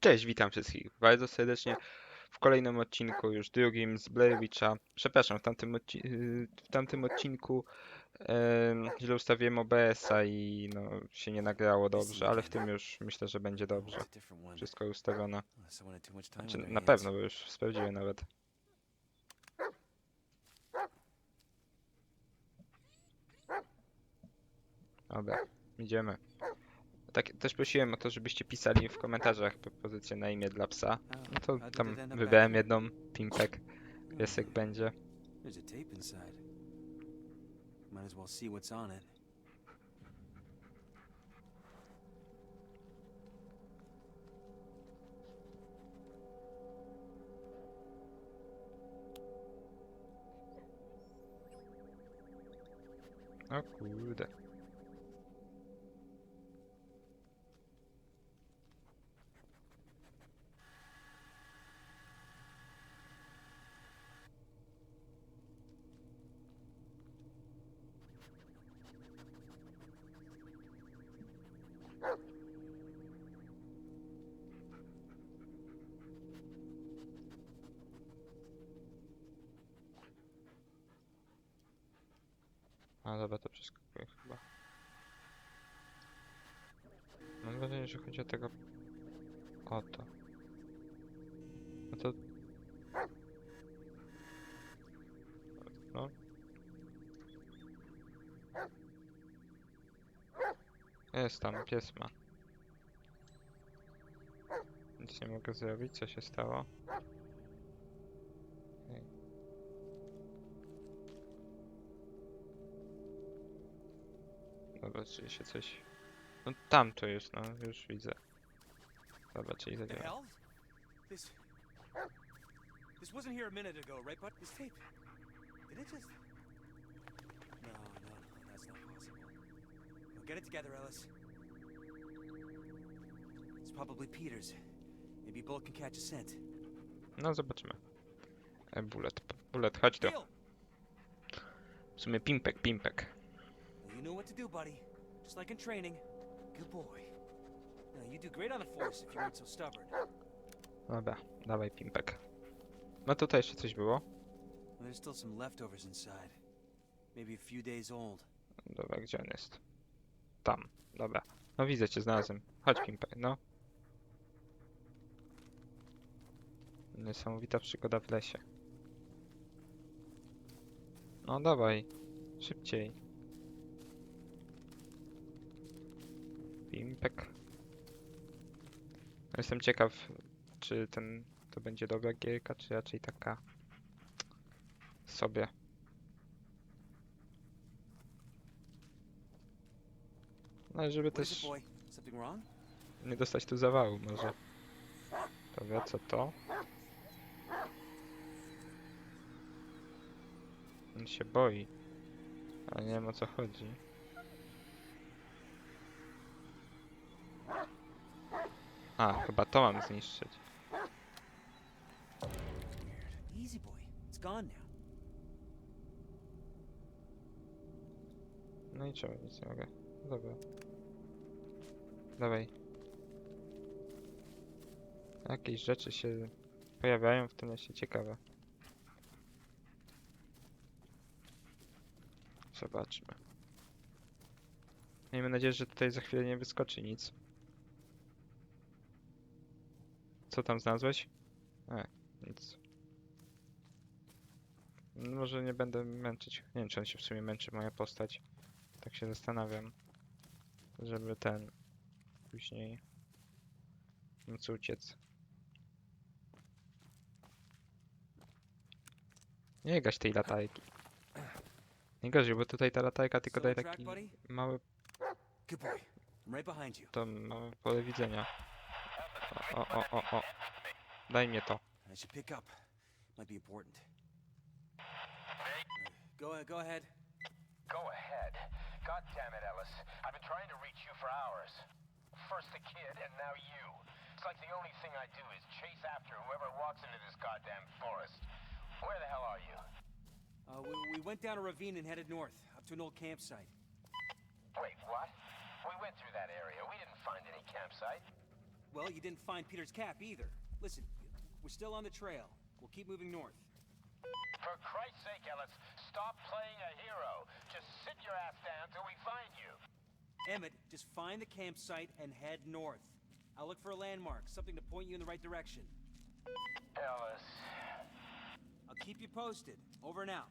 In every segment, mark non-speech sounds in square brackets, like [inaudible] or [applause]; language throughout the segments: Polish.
Cześć, witam wszystkich bardzo serdecznie w kolejnym odcinku, już drugim z Blair. Przepraszam, w tamtym, odci y, w tamtym odcinku em, źle ustawiłem OBS-a i no, się nie nagrało dobrze, ale w tym już myślę, że będzie dobrze. Wszystko ustawione. Znaczy, na pewno, bo już sprawdziłem nawet. Dobra, idziemy. Tak, też prosiłem o to, żebyście pisali w komentarzach propozycje na imię dla psa. No to tam wybrałem jedną, Pimpek. Piesek będzie. There's a tape inside. Might as well see what's on it. O kurde. A dobra, to przeskakuje chyba. Że chodzi o tego... O to. No to... No. Jest tam, pies ma. Nic nie mogę zrobić, co się stało? Dobra, czyli się coś... No tam to jest, no, już widzę. Dobra, czyli zadziała. This. This wasn't here a minute ago, right, bud? This tape. Did it just. No, no, no, that's not possible. Now get it together, Ellis. It's probably Peter's. Maybe Bullet can catch a scent. No zobaczymy. E, bullet, bullet, chodź tu. Bill! W sumie pimpek, pimpek. Well, you know what to do, buddy. Just like in training. Good boy. Now, you'd do great on the force if you weren't so stubborn. Dobra, dawaj pimpek. No tutaj jeszcze coś było. There's still some leftovers inside. Maybe a few days old. Dobra, gdzie on jest? Tam, dobra. No widzę cię, znalazłem. Chodź pimpek, no. Niesamowita przygoda w lesie. No dawaj, szybciej. Pimpek. No, Jestem ciekaw, czy ten to będzie dobra gierka, czy raczej taka sobie. No i żeby też nie dostać tu zawału może. Dobra, co to? On się boi. Ale nie wiem o co chodzi. A, chyba to mam zniszczyć. Weird. Easy, boy. It's gone now. No i czemu nic nie mogę? Dobra. Dawaj. Jakieś rzeczy się pojawiają w tym lesie ciekawe. Zobaczmy. Miejmy nadzieję, że tutaj za chwilę nie wyskoczy nic. Co tam znalazłeś? E, nic. No może nie będę męczyć. Nie wiem, czy on się w sumie męczy, moja postać. Tak się zastanawiam. Żeby ten... Później... Móc uciec. Nie gaś tej latajki. Nie gorzej, bo tutaj ta latajka tylko daje taki mały, to małe pole widzenia. O, o, o, o, o. Daj mnie to. I should pick up. Might be important. Go, uh, go ahead. Go ahead. God damn it, Ellis. I've been trying to reach you for hours. First the kid, and now you. It's like the only thing I do is chase after whoever walks into this goddamn forest. Where the hell are you? Uh, we, we went down a ravine and headed north, up to an old campsite. Wait, what? We went through that area. We didn't find any campsite. Well, you didn't find Peter's cap either. Listen, we're still on the trail. We'll keep moving north. For Christ's sake, Ellis, stop playing a hero. Just sit your ass down till we find you. Emmett, just find the campsite and head north. I'll look for a landmark, something to point you in the right direction. Ellis. I'll keep you posted. Over and out.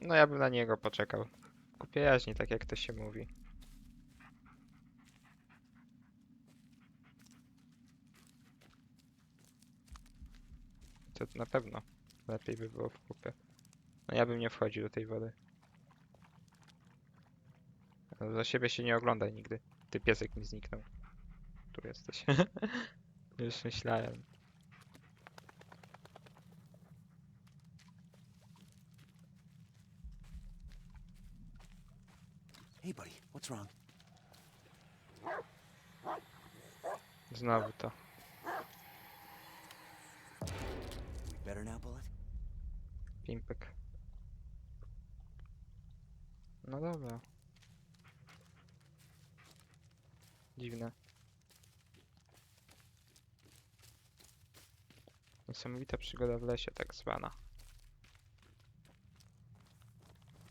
No ja bym na niego poczekał. Ku przyjaźni, tak jak to się mówi. To na pewno lepiej by było w kupie. No ja bym nie wchodził do tej wody. No, Za siebie się nie oglądaj nigdy. Ty piesek mi zniknął. Tu jesteś. [laughs] Już myślałem. Hey, buddy, what's wrong? Znowu to. Better now, Bullet? Pimpek. No dobra. Dziwne. Niesamowita przygoda w lesie, tak zwana.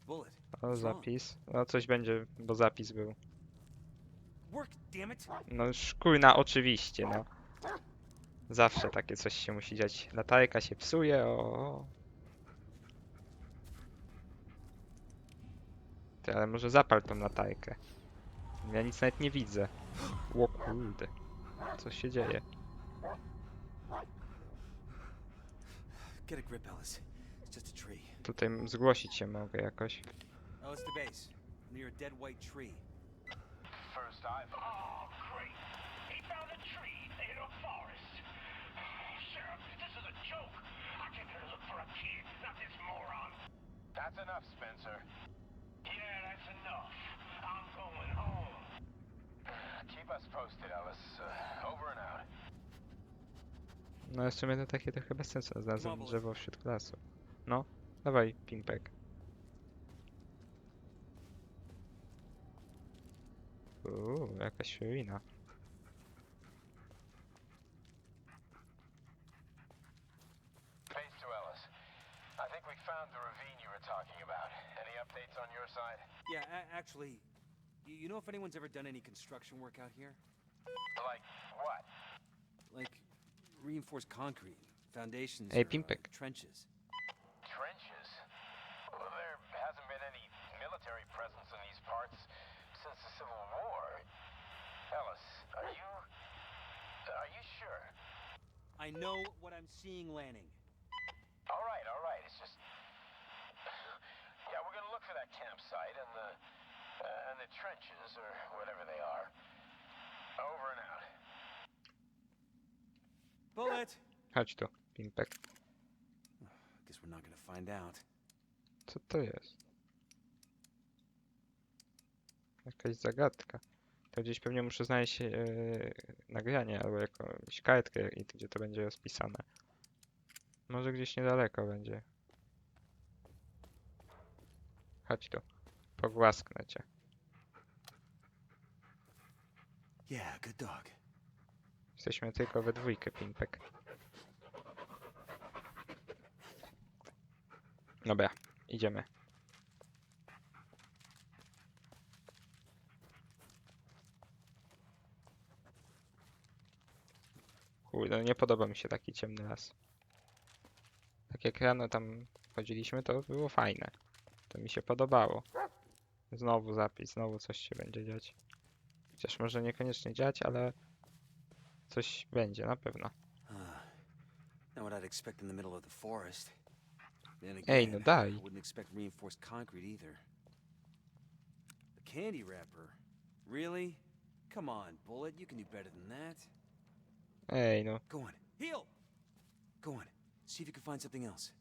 Bullet. O, zapis. No coś będzie, bo zapis był. Work, damn it! No szkujna, oczywiście, no. Zawsze takie coś się musi dziać. Latajka się psuje, o. Ty, ale może zapal tą latajkę. Ja nic nawet nie widzę. O kurde. Co się dzieje? Get a grip, Ellis. It's just a tree. Tutaj zgłosić się mogę jakoś. Ellis to base. Near a dead white tree. First I've. Oh, That's enough, Spencer. Yeah, that's enough. I'm going home. Keep us posted, Ellis. Uh, over and out. No sumie to takie trochę bez sensu. Znalazłem drzewo wśród lasu. No, dawaj, Pimpek. Uuu, jakaś ruina. Any on your side? Yeah, a- actually, you, you know if anyone's ever done any construction work out here? Like what? Like reinforced concrete, foundations, Hey, or, uh, trenches. Trenches? Well, there hasn't been any military presence in these parts since the Civil War. Ellis, are you. Are you sure? I know what I'm seeing, Lanning. All right, all right. It's just. That campsite and the. Uh, and the trenches, or whatever they are. Over and out. Bullet! Chodź tu, Pimpek. Guess we're not gonna find out. Co to jest? Jakaś zagadka. To gdzieś pewnie muszę znaleźć e, nagranie albo jakąś kartkę, i gdzie to będzie rozpisane. Może gdzieś niedaleko będzie. Chodź tu. Pogłasknę cię. Yeah, good dog. Jesteśmy tylko we dwójkę, Pimpek. Dobra, idziemy. Kurde, nie podoba mi się taki ciemny las. Tak jak rano tam chodziliśmy, to było fajne. To mi się podobało. Znowu zapis, znowu coś się będzie dziać. Chociaż może niekoniecznie dziać, ale coś będzie na pewno. Then Ej, no daj. Candy wrapper? Really? Come on, Bullet. You can do better than that. Ej, no, Go on. Heal! Go on. See if you can find something else.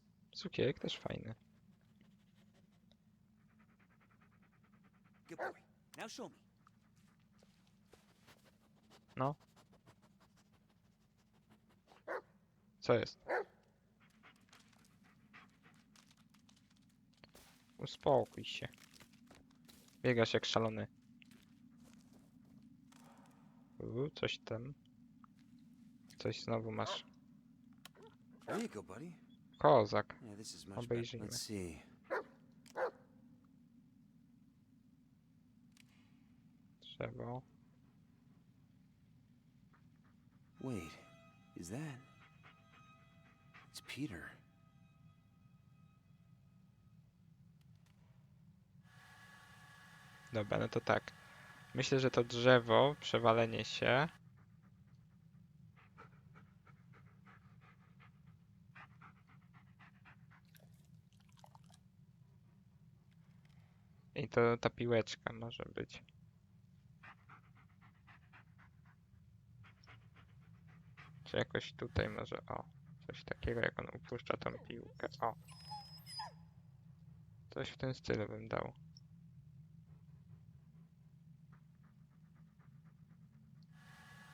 też fajny. Good boy. Now show me. Co jest? Uspokój się. Biegasz jak szalony. U, coś tam. Coś znowu masz. There you go, buddy. Kozak. Yeah, this is much better. Obejrzyjmy. Let's see. Drzewo. Wait, is that? It's Peter. Dobra, no to tak. Myślę, że to drzewo, przewalenie się. I to ta piłeczka może być. Czy jakoś tutaj może, o, coś takiego jak on upuszcza tą piłkę, o. Coś w tym stylu bym dał.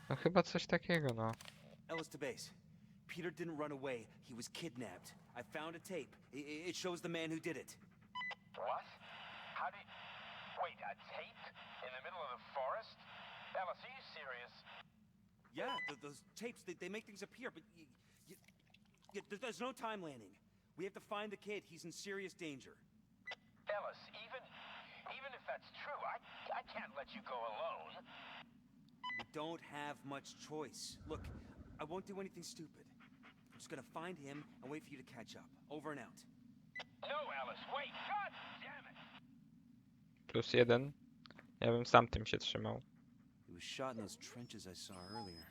No chyba coś takiego, no. Ellis to base. Peter didn't run away. He was kidnapped. I found a tape. I- I- it shows the man who did it. What? How do you... Wait, a tape? In the middle of the forest? Ellis, are you serious? Yeah, th- those tapes, they, they make things appear, but y y y there's no time landing. We have to find the kid. He's in serious danger. Ellis, even... Even if that's true, I, I can't let you go alone. We don't have much choice. Look, I won't do anything stupid. I'm just gonna find him and wait for you to catch up. Over and out. No, Ellis, wait! God damn it! Plus jeden. Ja bym sam tym się trzymał. Was shot in those trenches I saw earlier.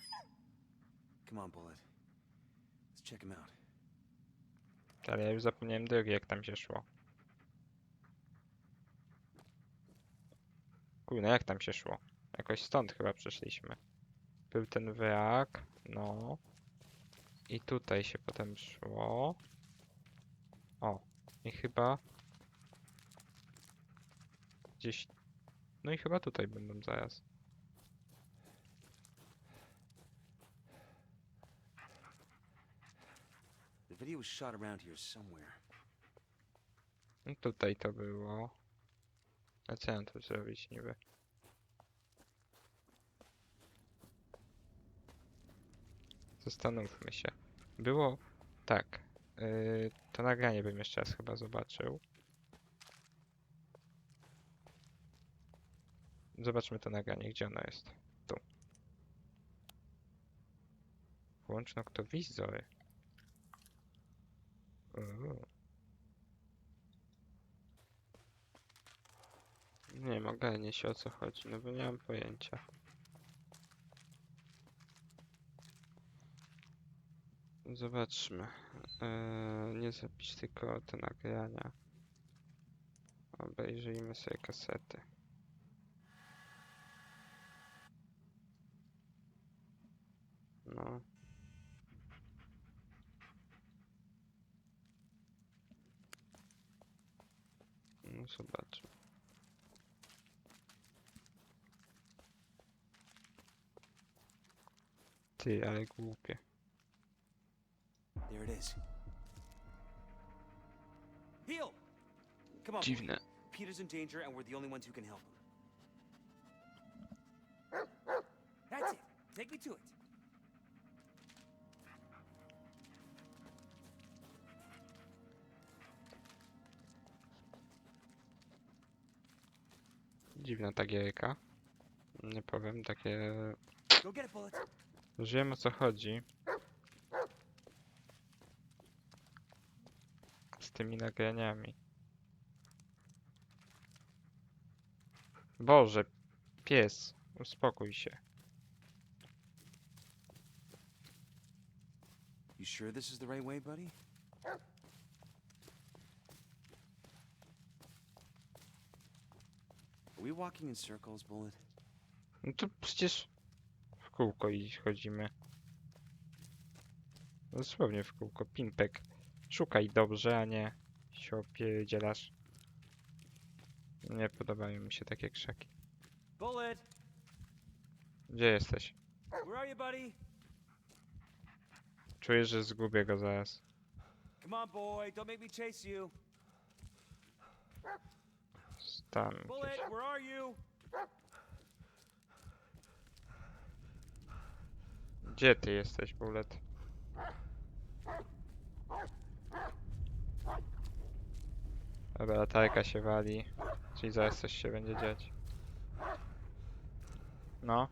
Come on, Bullet. Let's check him out. Ale ja już zapomniałem drogi, jak tam się szło. Kurde, jak tam się szło? Jakoś stąd chyba przyszliśmy. Był ten wrak, no. I tutaj się potem szło. O, i chyba... Gdzieś... No i chyba tutaj będą zaraz. The video was shot around here somewhere. No tutaj to było. A co mam tu zrobić niby? Zastanówmy się. Było tak. Yy, to nagranie bym jeszcze raz chyba zobaczył. Zobaczmy to nagranie, gdzie ono jest. Tu. Włącz noktowizory. Nie wiem, ogarnię się o co chodzi, no bo nie mam pojęcia. Zobaczmy. Eee, nie zapisz tylko te nagrania. Obejrzyjmy sobie kasety. No. No zobaczmy. Ty, ale głupie. There it is. Heal! Come on. Bullet. Dziwne. Peter's in danger, and we're the only ones who can help him. That's it. Take me to it. Dziwna ta gierka. Nie powiem, takie... Już wiem o co chodzi. Z tymi nagraniami. Boże, pies, uspokój się. You sure this is the right way, buddy? We walking in circles, Bullet? No to przecież w kółko i chodzimy. Dosłownie w kółko. Pimpek. Szukaj dobrze, a nie się opierdzielasz. Nie podobają mi się takie krzaki. Bullet! Gdzie jesteś? Where are you, buddy? Czuję, że zgubię go zaraz. Come on, boy. Don't make me chase you. Tam Bullet, gdzieś. where are you? Gdzie ty jesteś, Bullet? Dobra, latarka się wali. Czyli zaraz coś się będzie dziać. No.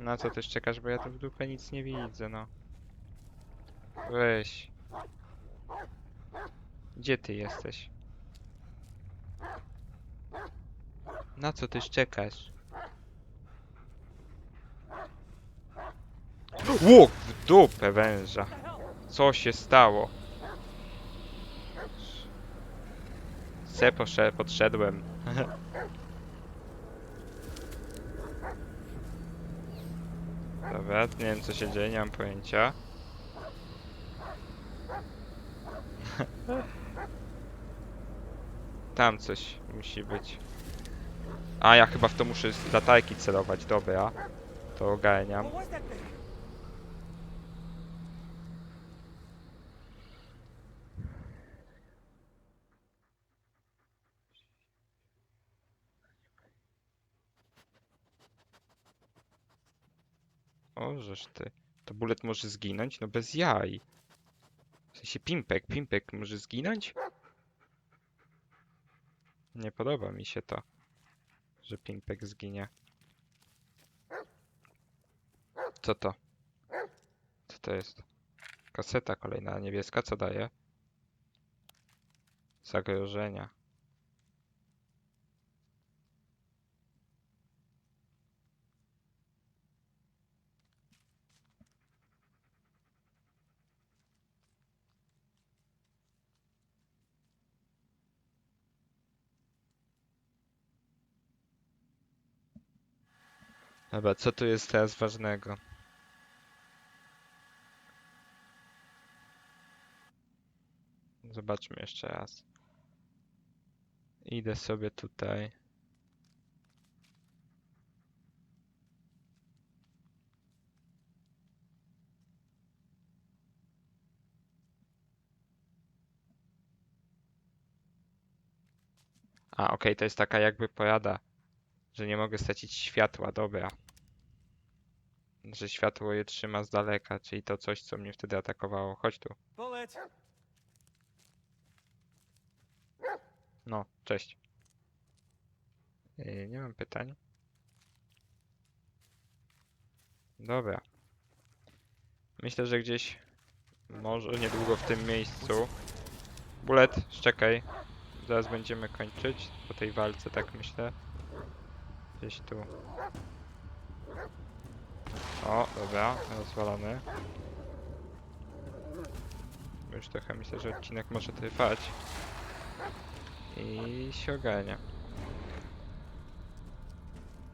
Na co też czekasz, bo ja tu w dupę nic nie widzę, no. Weź. Gdzie ty jesteś? Na co ty czekasz? Łuk w dupę węża. Co się stało? Se posze podszedłem. [laughs] Dobra, nie wiem co się dzieje, nie mam pojęcia. [laughs] Tam coś musi być. A, ja chyba w to muszę z latarki celować, dobra. To ogarniam. O, ty. To bullet może zginąć? No bez jaj. W sensie Pimpek, Pimpek może zginąć? Nie podoba mi się to, że Pimpek zginie. Co to? Co to jest? Kaseta kolejna niebieska, co daje? Zagrożenia. Dobra, co tu jest teraz ważnego? Zobaczmy jeszcze raz. Idę sobie tutaj. A, okej, to jest taka jakby porada, że nie mogę stracić światła, dobra. Że światło je trzyma z daleka, czyli to coś, co mnie wtedy atakowało. Chodź tu. Bullet! No, cześć. Yy, nie mam pytań. Dobra. Myślę, że gdzieś może niedługo w tym miejscu. Bullet, szczekaj. Zaraz będziemy kończyć po tej walce, tak myślę. Gdzieś tu. O, dobra, rozwalony. Już trochę myślę, że odcinek może trwać. I się ogarnia.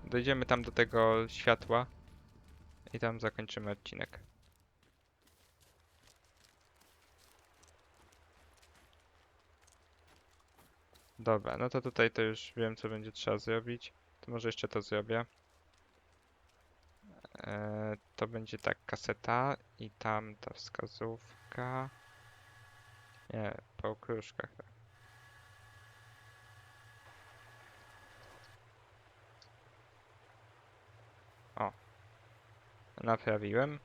Dojdziemy tam do tego światła i tam zakończymy odcinek. Dobra, no to tutaj to już wiem co będzie trzeba zrobić. To może jeszcze to zrobię. E, to będzie tak, kaseta i tam ta wskazówka. Nie, po okruszkach. tak. naprawiłem.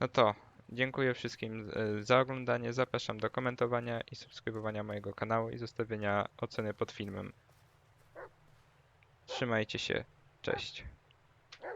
No to dziękuję wszystkim e, za oglądanie. Zapraszam do komentowania i subskrybowania mojego kanału i zostawienia oceny pod filmem. Trzymajcie się. Cześć.